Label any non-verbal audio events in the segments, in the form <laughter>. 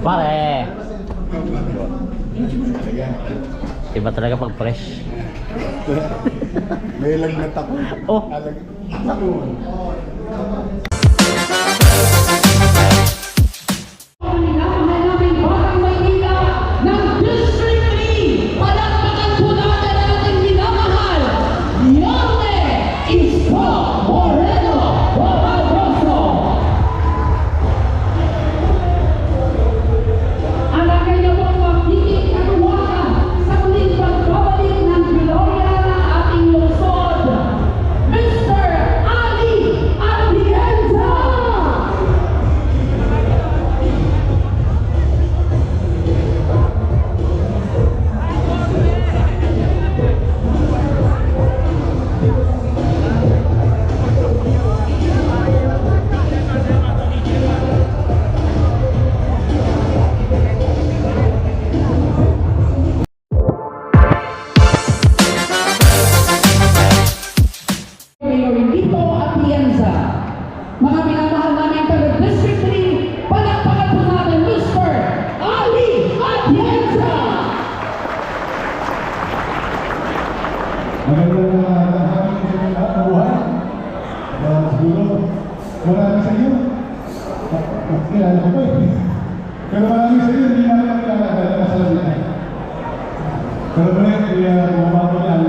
Pare! Iba talaga pag fresh. May lagnat ako. Oh. Alag- Ako. Pero pre, kaya bumaba ko yan.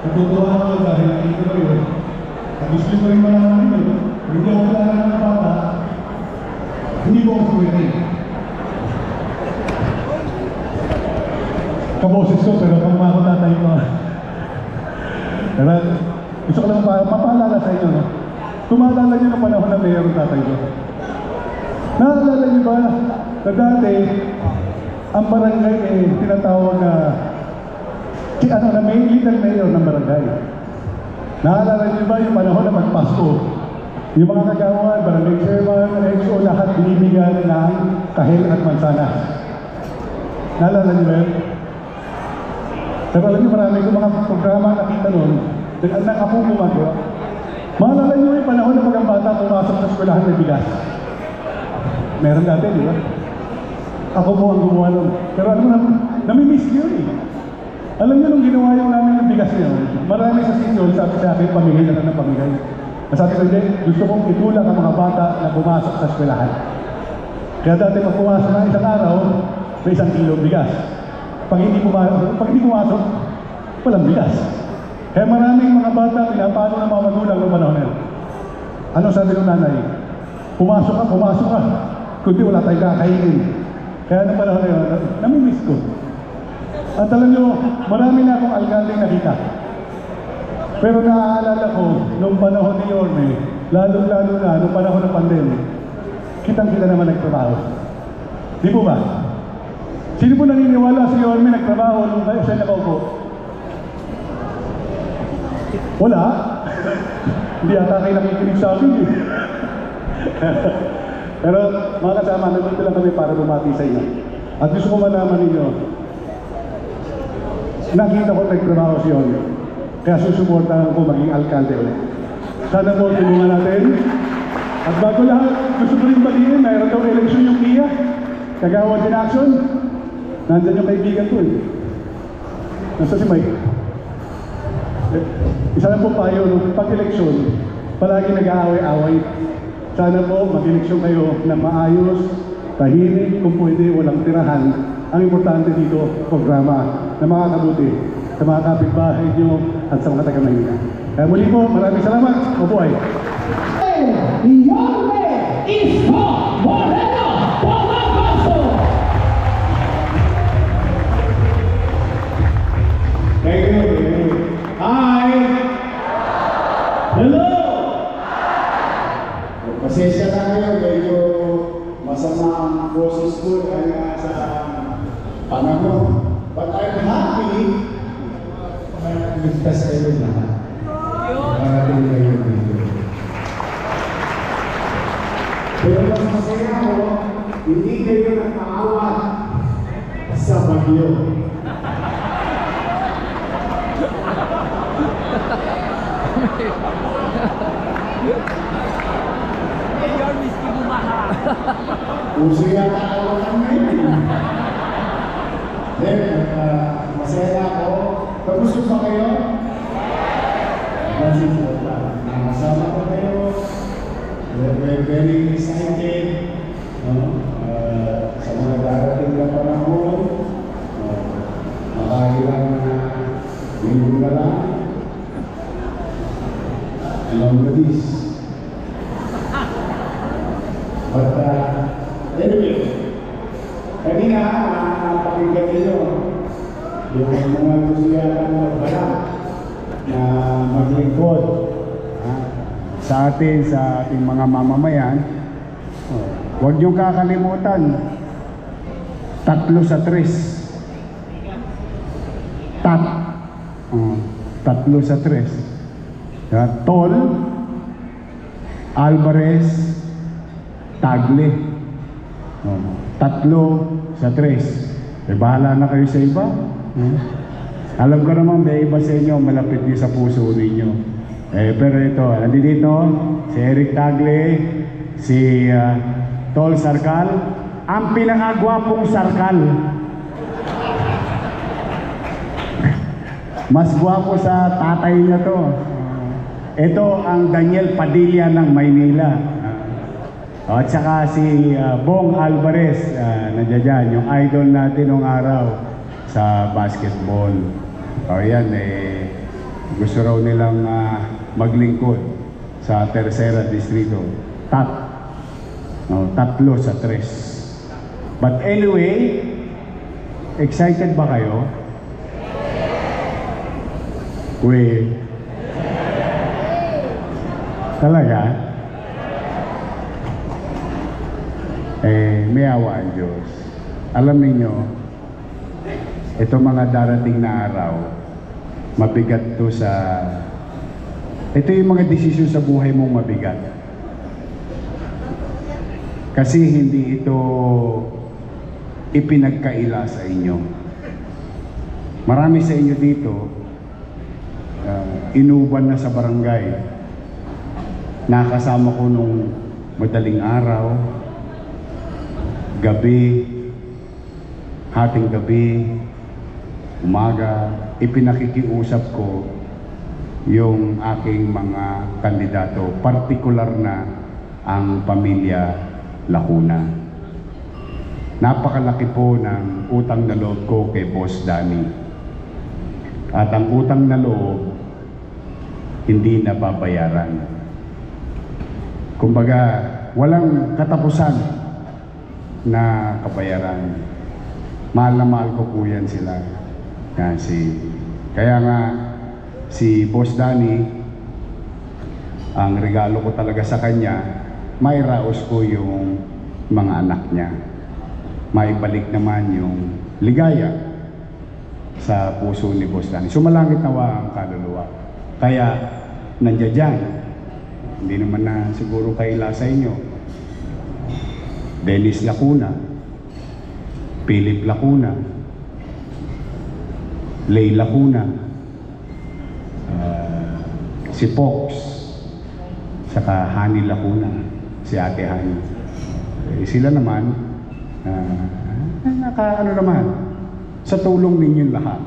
Natutuwa ako dahil nakita ko yun. At gusto ko rin malaman nyo, hindi ako kilala ng bata, hindi ko ako sumiri. Kaboses ko, pero kung ako tatay ko. Pero gusto ko lang pa, mapaalala sa inyo, no? Tumatala niyo ng panahon na mayor ng tatay ko. Naalala niyo ba na dati, ang barangay eh, tinatawag na ano na may little mayor ng barangay. Naalala niyo ba yung panahon na magpasko? Yung mga kagawan, barangay chairman, EXO, lahat binibigyan ng kahil at mansanas. Naalala niyo ba yun? Pero alam niyo, marami kong mga programa nakita noon, nag anak ako gumagawa. Maalala niyo yung panahon na pag ang bata pumasok sa eskwelahan may bigas. Meron dati, di ba? Ako po ang gumawa nun. Pero alam mo na, namimiss yun eh. Alam niyo nung ginawa yung namin yung bigas niya, marami sa senior sa akin, pamigay na lang ng pamigay. Sabi ko, hindi, gusto kong itulak ang mga bata na pumasok sa eskwelahan. Kaya dati pag pumasok ng isang araw, may isang kilong bigas. Pag hindi pumasok, pag hindi pumasok, walang bigas. Kaya maraming mga bata pinapalo ng mga magulang ng panahon na. Ano sabi ng nanay? Pumasok ka, pumasok ka. Kundi wala tayong kakainin. Kaya nung panahon na yun, namimiss ko. At alam nyo, marami na akong alkalde nakita. Pero naaalala ko, nung panahon ni Yorme, lalong-lalo na, nung panahon ng pandemic, kitang-kita naman nagtrabaho. Di po ba? Sino po naniniwala si Yorme nagtrabaho nung siya nakaupo? Wala. <laughs> Hindi ata kayo nakikinig sa akin eh. <laughs> Pero mga kasama, nandito lang kami para bumati sa inyo. At gusto ko malaman ninyo, nakita ko nagtrabaho si Yorme. Kaya susuportahan ko maging alkalde ulit. Sana po tulungan natin. At bago lahat, gusto ko rin batiin, mayroon daw eleksyon yung KIA. Kagawad in action. Nandyan yung kaibigan ko eh. Nasa si Mike. Eh, Isa lang po payo, nung pag-eleksyon, palagi nag-aaway-away. Sana po mag-eleksyon kayo na maayos, tahimik, kung pwede, walang tirahan. Ang importante dito, programa na makakabuti sa mga kapitbahay nyo at sa mga taga-Maynila. Kaya muli po, maraming salamat. Mabuhay. Yorme Isko Moreno Babagoso. Thank you. Thank you. Hi! Hello! Pasensya na kayo, medyo masama ang boses ko dahil nga sa panahon. But I'm happy na ligtas kayo lahat. Parating kayo dito. Pero mas masaya ako, hindi kayo nakaawat bagyo. Uso yata awakan ngayon. Then, uh, masaya ako. Kamusta ba kayo? That's important. Nakasama ko kayo. We're very excited. Lang. Along with this. But uh, anyway, kanina, napakinggan ninyo yung mga gusto yata magbala na maglingkod ha, sa atin, sa ating mga mamamayan. Oh, Huwag niyong kakalimutan, tatlo sa tres. Tat. Oh, tatlo sa tres. Uh, Tol, Alvarez, Tagle. Oh, tatlo sa tres. Eh, bahala na kayo sa iba. Hmm? Alam ko naman, may iba sa inyo, malapit din sa puso ninyo. Eh, pero ito, nandito, si Eric Tagle, si ah, Tol Sarkal, ang pinakagwapong Sarkal. Mas gwapo sa tatay niya to. Ito ang Daniel Padilla ng Maynila. Uh, at saka si ah, Bong Alvarez, uh, nandiyan yung idol natin nung araw sa basketball. O yan, eh, gusto raw nilang ah, maglingkod sa Tercera Distrito. Tat. Oh, tatlo sa tres. But anyway, excited ba kayo? We. Talaga? Eh, may awa ang Diyos. Alam ninyo, ito mga darating na araw, mabigat to sa... Ito yung mga desisyon sa buhay mong mabigat. Kasi hindi ito ipinagkaila sa inyo. Marami sa inyo dito, inuban na sa barangay. Nakasama ko nung madaling araw, gabi, hating gabi, umaga, ipinakikiusap ko yung aking mga kandidato, partikular na ang pamilya Lacuna. Napakalaki po ng utang na loob ko kay Boss Danny. At ang utang na loob, hindi nababayaran. Kumbaga, walang katapusan na kabayaran. Mahal na mahal ko po yan sila. Yan, si, kaya nga, si Boss Danny, ang regalo ko talaga sa kanya, may raos ko yung mga anak niya. Maibalik naman yung ligaya sa puso ni Boss Danny. Sumalangit nawa ang kaluluwa. Kaya, nandiyan dyan. Hindi naman na siguro kaila sa inyo. Dennis Lacuna, Philip Lacuna, Lay Lacuna, ah, si Fox, saka Hani Lacuna, si Ate Hani. Eh, sila naman, ah, naka ano naman, sa tulong ninyong lahat,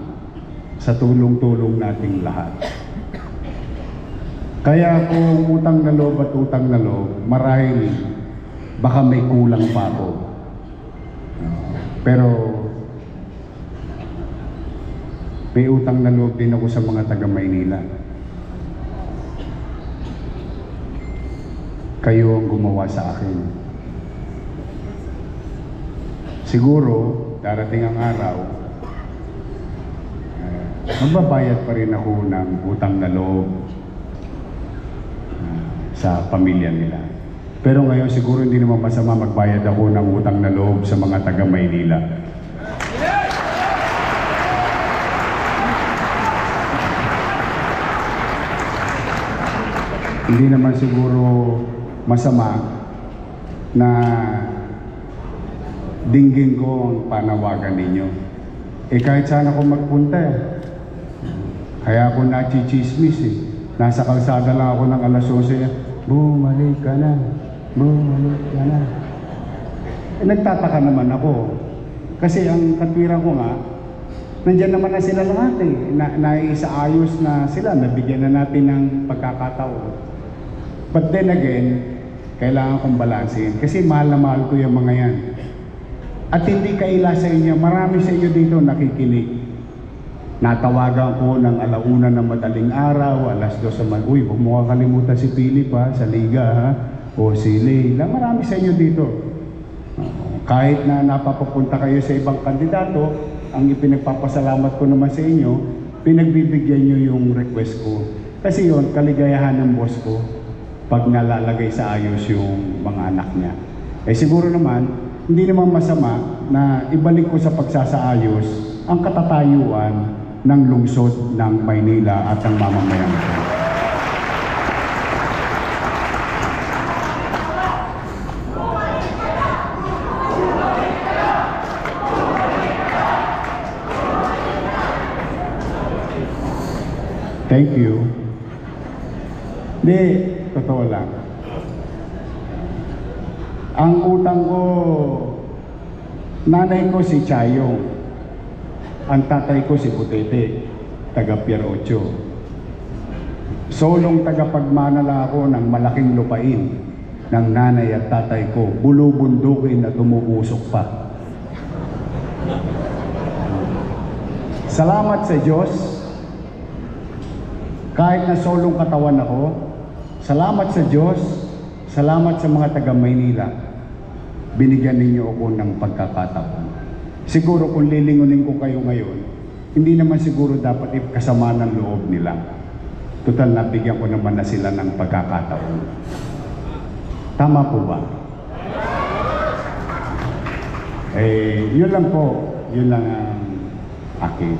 sa tulong-tulong nating lahat. Kaya kung utang na loob at utang na loob, marahil baka may kulang pa ako. Pero may utang na loob din ako sa mga taga Maynila. Kayo ang gumawa sa akin. Siguro, darating ang araw, uh, magbabayad pa rin ako ng utang na loob sa pamilya nila. Pero ngayon siguro hindi naman masama magbayad ako ng utang na loob sa mga taga Maynila. Hindi naman siguro masama na dinggin ko ang panawagan ninyo. Eh kahit saan ako magpunta eh. Kaya ako nachichismis eh. Nasa kalsada lang ako ng alas 11. Bumalik ka na. Bumalik ka na. eh, nagtataka naman ako. Kasi ang katwiran ko nga, nandyan naman na sila lahat eh. Na, naisaayos na sila, nabigyan na natin ng pagkakataon. But then again, kailangan kong balansin. Kasi mahal na mahal ko yung mga yan. At hindi kaila sa inyo, marami sa inyo dito nakikinig. Natawagan ko ng alauna ng madaling araw, alas dos sa mag... Uy, huwag mo kakalimutan si Philip ha, sa Liga ha, o si Leila. Marami sa inyo dito. Kahit na napapapunta kayo sa ibang kandidato, ang ipinagpapasalamat ko naman sa inyo, pinagbibigyan nyo yung request ko. Kasi yon kaligayahan ng boss ko pag nalalagay sa ayos yung mga anak niya. Eh siguro naman, hindi naman masama na ibalik ko sa pagsasaayos ang katatayuan ng lungsod ng Maynila at ng mamamayan ko. Thank you. Hindi, totoo lang. Ang utang ko, nanay ko si Chayong. Ang tatay ko si Putete, taga Pier Ocho. Solong tagapagmanala ako ng malaking lupain ng nanay at tatay ko, bulubundukin at umuusok pa. Salamat sa Diyos, kahit na solong katawan ako, salamat sa Diyos, salamat sa mga taga Maynila, binigyan ninyo ako ng pagkakataon. Siguro kung lilingunin ko kayo ngayon, hindi naman siguro dapat ikasama ng loob nila. Total, nabigyan ko naman na sila ng pagkakataon. Tama po ba? Eh, yun lang po. Yun lang ang akin.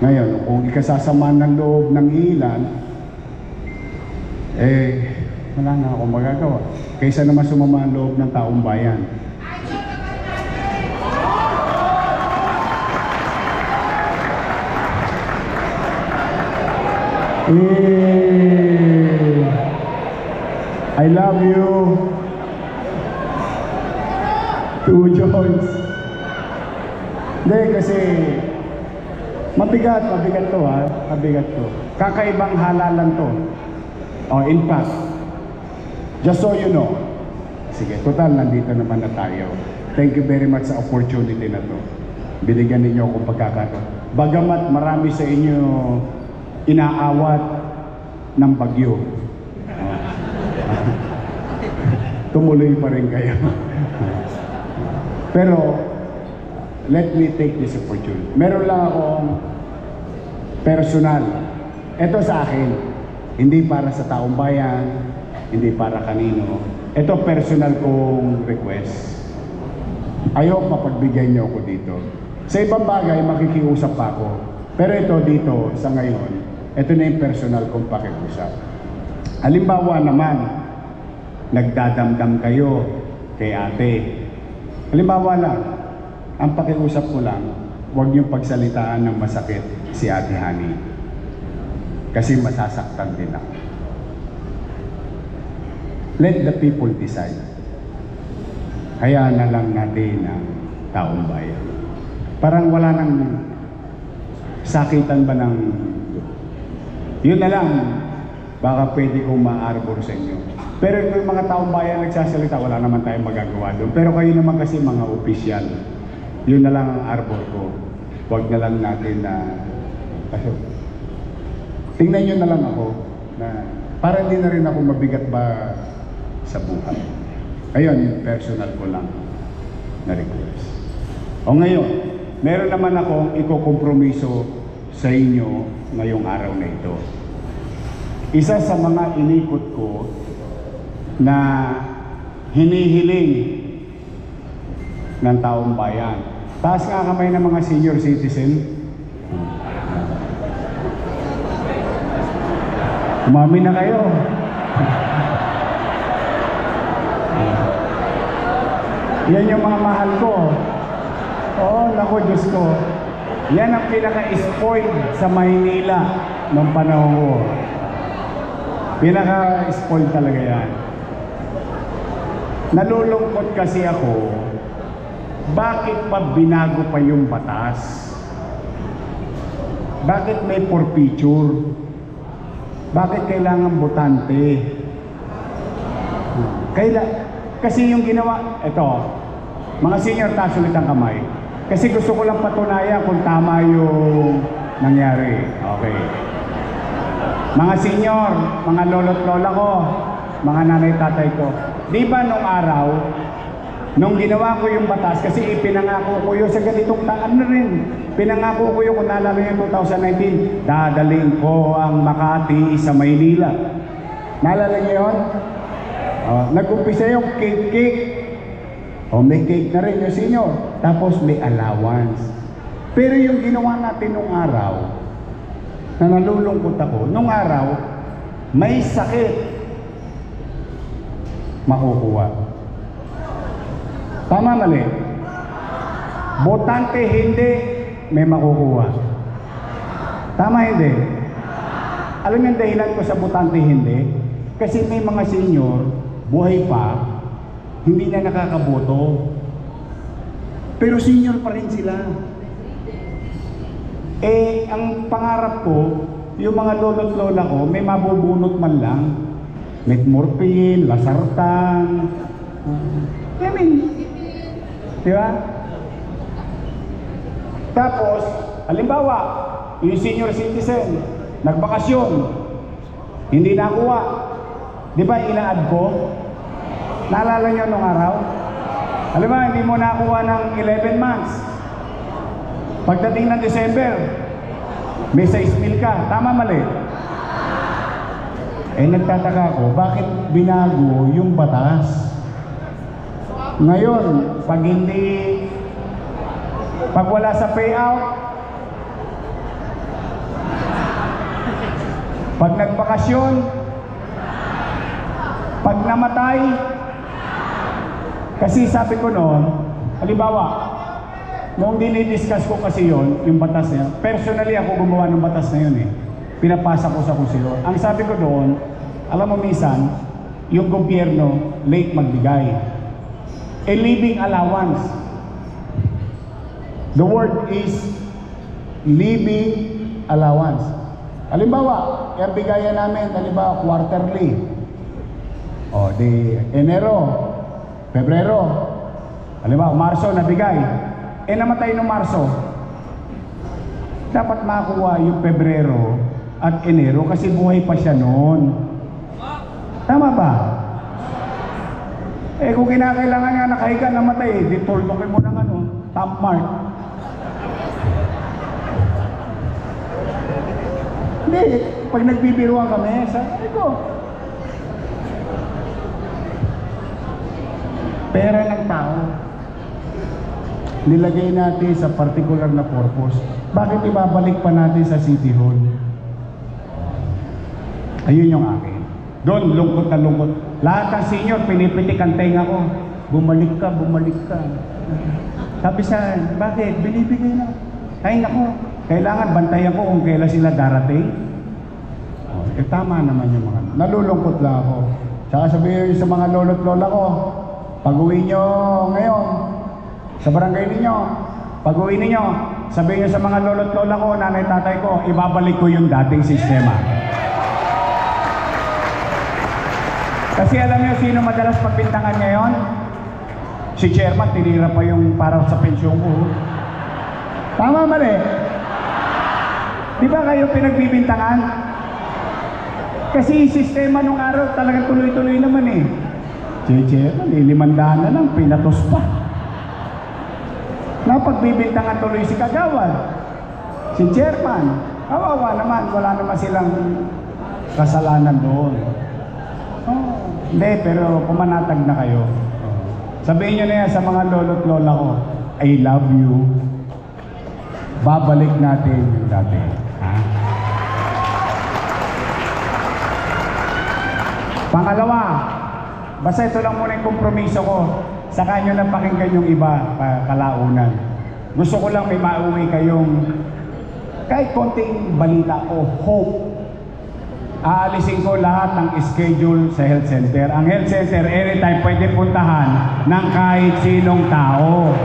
Ngayon, kung ikasasama ng loob ng ilan, eh, wala na akong magagawa. Kaysa naman sumama ang loob ng taong bayan. Eh, I love you. Two joints. Hindi, kasi mabigat, mabigat to ha. Mabigat to. Kakaibang halalan to. Oh, in fact, just so you know, sige, total, nandito naman na tayo. Thank you very much sa opportunity na to. Binigyan ninyo akong pagkakataon. Bagamat marami sa inyo inaawat ng bagyo. Tumuloy pa rin kayo. Pero, let me take this opportunity. Meron lang akong personal. Ito sa akin, hindi para sa taong bayan, hindi para kanino. Ito personal kong request. Ayok mapagbigay niyo ako dito. Sa ibang bagay, makikiusap pa ako. Pero ito dito, sa ngayon, ito na yung personal kong pakiusap. Halimbawa naman, nagdadamdam kayo kay ate. Halimbawa lang, ang pakiusap ko lang, huwag niyong pagsalitaan ng masakit si ate Hani. Kasi masasaktan din ako. Let the people decide. Kaya na lang natin ang taong bayan. Parang wala nang sakitan ba ng yun na lang, baka pwede kong ma-arbor sa inyo. Pero yung mga taong bayan nagsasalita, wala naman tayong magagawa doon. Pero kayo naman kasi mga opisyal, yun na lang ang arbor ko. Huwag na lang natin na... kasi, tingnan nyo na lang ako na para hindi na rin ako mabigat ba sa buhay. Ayun, personal ko lang na request. O ngayon, meron naman akong ikokompromiso sa inyo ngayong araw na ito. Isa sa mga inikot ko na hinihiling ng taong bayan. Taas nga kamay ng mga senior citizen. Umami na kayo. Yan yung mga mahal ko. Oo, naku, Diyos ko. Yan ang pinaka-spoiled sa Maynila nung panahon ko. Pinaka-spoiled talaga yan. Nalulungkot kasi ako bakit pa binago pa yung batas? Bakit may forfeiture? Bakit kailangan botante? Kaila, kasi yung ginawa, ito, mga senior taas ulit ang kamay. Kasi gusto ko lang patunayan kung tama yung nangyari. Okay. Mga senior, mga lolo't lola ko, mga nanay tatay ko. Di ba nung araw, nung ginawa ko yung batas, kasi ipinangako ko yun sa ganitong taan na rin. Pinangako ko yun kung naalala yung 2019, dadaling ko ang Makati sa Maynila. Naalala niyo yun? Oh, nag-umpisa yung cake-cake. O may cake na rin yung senior. Tapos may allowance. Pero yung ginawa natin nung araw, na nalulungkot ako, nung araw, may sakit makukuha. Tama mali? Botante hindi, may makukuha. Tama hindi? Alam ang dahilan ko sa botante hindi? Kasi may mga senior, buhay pa, hindi na nakakaboto. Pero senior pa rin sila. Eh, ang pangarap ko, yung mga lolo't lola ko, may mabubunot man lang. Metmorphine, lasartan. I mean, di ba? Tapos, halimbawa, yung senior citizen, nagbakasyon, hindi nakuha. Di ba ina-add ko? Naalala nyo nung araw? Alam mo, hindi mo nakuha ng 11 months. Pagdating ng December, may 6 mil ka. Tama mali? Eh nagtataka ako, bakit binago yung batas? Ngayon, pag hindi, pag wala sa payout, pag nagbakasyon, pag namatay, kasi sabi ko noon, halimbawa, Noong dinidiscuss ko kasi yon yung batas na yun, personally ako gumawa ng batas na yun eh. Pinapasa ko sa kusilo. Ang sabi ko doon, alam mo minsan, yung gobyerno late magbigay. A living allowance. The word is living allowance. Halimbawa, yung bigayan namin, halimbawa quarterly. O, di Enero, Pebrero, halimbawa Marso nabigay. Eh namatay noong Marso. Dapat makuha yung Pebrero at Enero kasi buhay pa siya noon. Tama ba? Eh kung kinakailangan nga nakahiga namatay, di toldokin mo ng ano, top mark. Hindi, pag nagbibiruan kami, sabi ko, pera ng tao nilagay natin sa particular na purpose. Bakit ibabalik pa natin sa City Hall? Ayun yung akin. Doon, lungkot na lungkot. Lahat ng senior, pinipitik ang tenga ko. Bumalik ka, bumalik ka. Sabi sa bakit? Binibigay na. Ay nako, kailangan bantayan ko kung kailan sila darating. Oh, eh tama naman yung mga... Nalulungkot lang ako. Saka sabihin sa mga lolo't lola ko, pag-uwi nyo ngayon, sa barangay ninyo, pag uwi ninyo, sabihin nyo sa mga lolo't lola ko, nanay tatay ko, ibabalik ko yung dating sistema. Kasi alam niyo sino madalas pagbintangan ngayon? Si chairman, tinira pa yung para sa pensyon ko. Tama mali? Di ba kayo pinagbibintangan? Kasi sistema nung araw talagang tuloy-tuloy naman eh. Si chairman, eh, na lang, pinatos pa. Napagbibintangan tuloy si Kagawad, si chairman. Kawawa naman, wala naman silang kasalanan doon. Oh, pero pumanatag na kayo. Sabihin nyo na yan sa mga lolo't lola ko, I love you. Babalik natin yung dati. Ha? Pangalawa, Basta ito lang muna yung kompromiso ko. Saka nyo lang pakinggan yung iba, pa, kalaunan. Gusto ko lang may mauwi kayong kahit konting balita o hope. Aalisin ko lahat ng schedule sa health center. Ang health center, anytime pwede puntahan ng kahit sinong tao.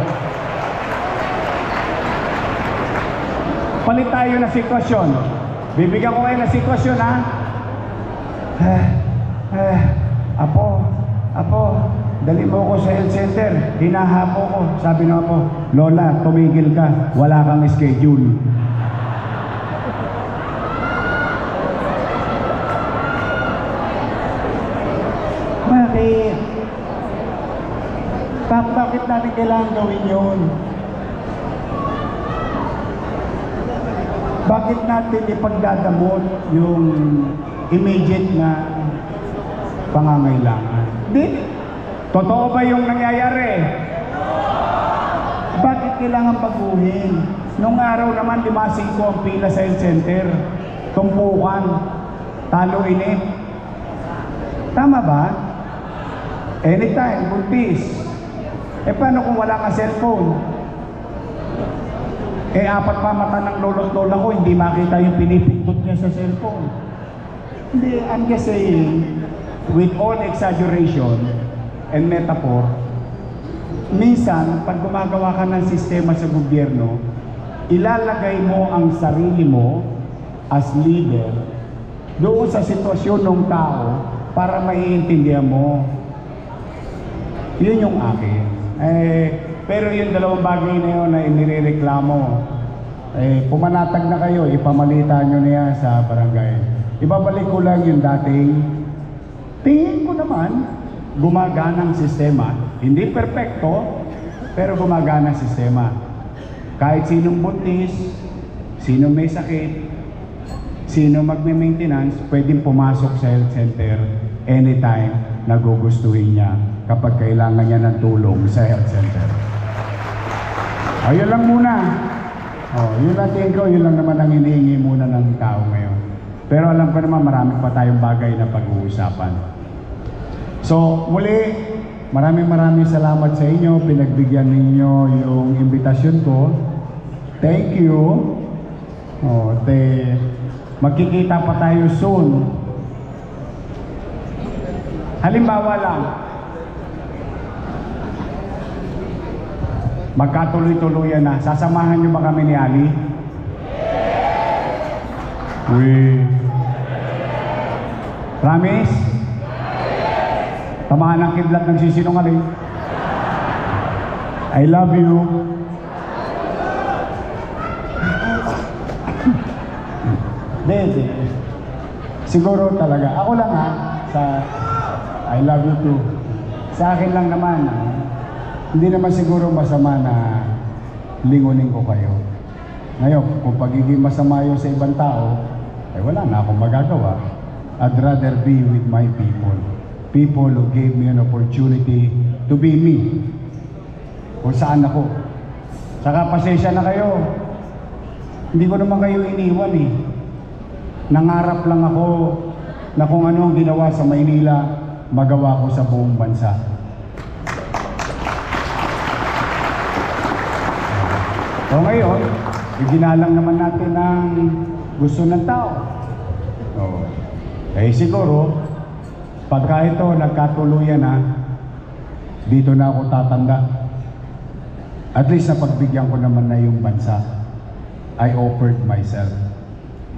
Palit tayo na sitwasyon. Bibigyan ko kayo ng sitwasyon, ha? <sighs> Hinahapo ko. Sabi ng apo, Lola, tumigil ka. Wala kang schedule. Bakit? Bak bakit natin kailangan gawin yun? Bakit natin ipagdadamot yung immediate na pangangailangan? Di. Totoo ba yung nangyayari? Bakit kailangan baguhin? Nung araw naman, limasing ko ang pila sa health center. Tumpukan. Talo init. Tama ba? Anytime, buntis. Eh paano kung wala ka cellphone? Eh apat pa mata ng lolo't lola ko, hindi makita yung pinipindot niya sa cellphone. Hindi, I'm just saying, with all exaggeration and metaphor, minsan, pag gumagawa ka ng sistema sa gobyerno, ilalagay mo ang sarili mo as leader doon sa sitwasyon ng tao para maiintindihan mo. Yun yung akin. Eh, pero yung dalawang bagay na yun na inireklamo, eh, pumanatag na kayo, ipamalita nyo na sa barangay. Ibabalik ko lang yung dating, tingin ko naman, gumagana ang sistema. Hindi perpekto, pero gumagana ang sistema. Kahit sinong buntis, sino may sakit, sino magme-maintenance, pwedeng pumasok sa health center anytime na gugustuhin niya kapag kailangan niya ng tulong sa health center. Ayun lang muna. Oh, yun lang tingin ko, yun lang naman ang hinihingi muna ng tao ngayon. Pero alam ko naman marami pa tayong bagay na pag-uusapan. So, muli, maraming maraming salamat sa inyo. Pinagbigyan ninyo yung imbitasyon ko. Thank you. Oh, te, magkikita pa tayo soon. Halimbawa lang, magkatuloy-tuluyan na. Sasamahan niyo ba kami ni Ali? Uy. Promise? Tamahan ng kidlat ng sisinungaling. I love you. Hindi, hindi. Siguro talaga. Ako lang ha, sa I love you too. Sa akin lang naman, ah, hindi naman siguro masama na lingunin ko kayo. Ngayon, kung pagiging masama yun sa ibang tao, eh wala na akong magagawa. I'd rather be with my people. People who gave me an opportunity to be me. Kung saan ako. Saka pasensya na kayo. Hindi ko naman kayo iniwan eh. Nangarap lang ako na kung ano ang ginawa sa Maynila, magawa ko sa buong bansa. So ngayon, iginalang naman natin ang gusto ng tao. Oo. Eh siguro, pagka ito nagkatuluyan na, dito na ako tatanda. At least napagbigyan ko naman na yung bansa. I offered myself.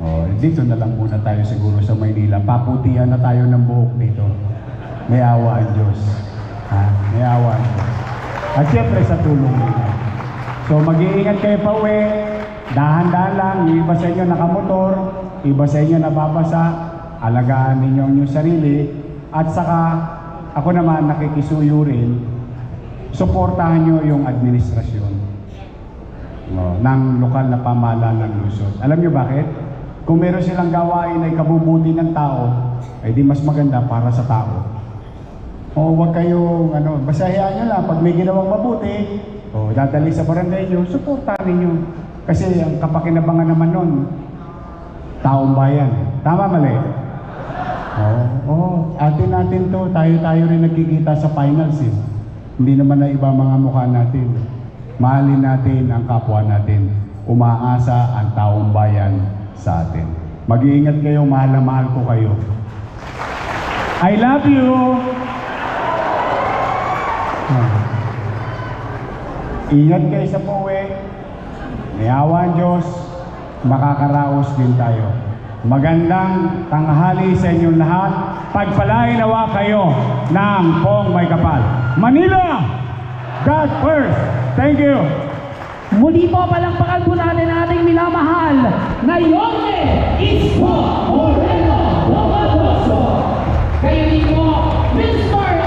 Oh, dito na lang muna tayo siguro sa Maynila. Paputihan na tayo ng buhok dito. May awa ang Diyos. Ha? May awa ang Diyos. At syempre sa tulong nila. So mag-iingat kayo pa uwi. Dahan-dahan lang. Yung iba sa inyo nakamotor. Iba sa inyo nababasa. Alagaan ninyo ang inyong sarili. At saka, ako naman nakikisuyo rin. Suportahan nyo yung administrasyon no, ng lokal na pamahalaan ng Luzon. Alam nyo bakit? Kung meron silang gawain ay kabubuti ng tao, ay di mas maganda para sa tao. O wag kayong, ano, basta hayaan nyo lang, pag may ginawang mabuti, o dadali sa barangay nyo, suportahan ninyo. Kasi ang kapakinabangan naman nun, taong bayan. Tama mali? Oo, oh, atin natin to, tayo-tayo rin nagkikita sa finals eh. Hindi naman na iba mga mukha natin. Mahalin natin ang kapwa natin. Umaasa ang taong bayan sa atin. Mag-iingat kayo, mahal na mahal ko kayo. I love you! Ah. Ingat kayo sa pauwi. May awa ang Diyos. makakaraos din tayo. Magandang tanghali sa inyong lahat. Pagpalainawa kayo ng Pong May Kapal. Manila! God first! Thank you! Muli po palangpakan po natin ang ating minamahal na Yone Isko Moreno Lomagoso. Kayo din po, Mr.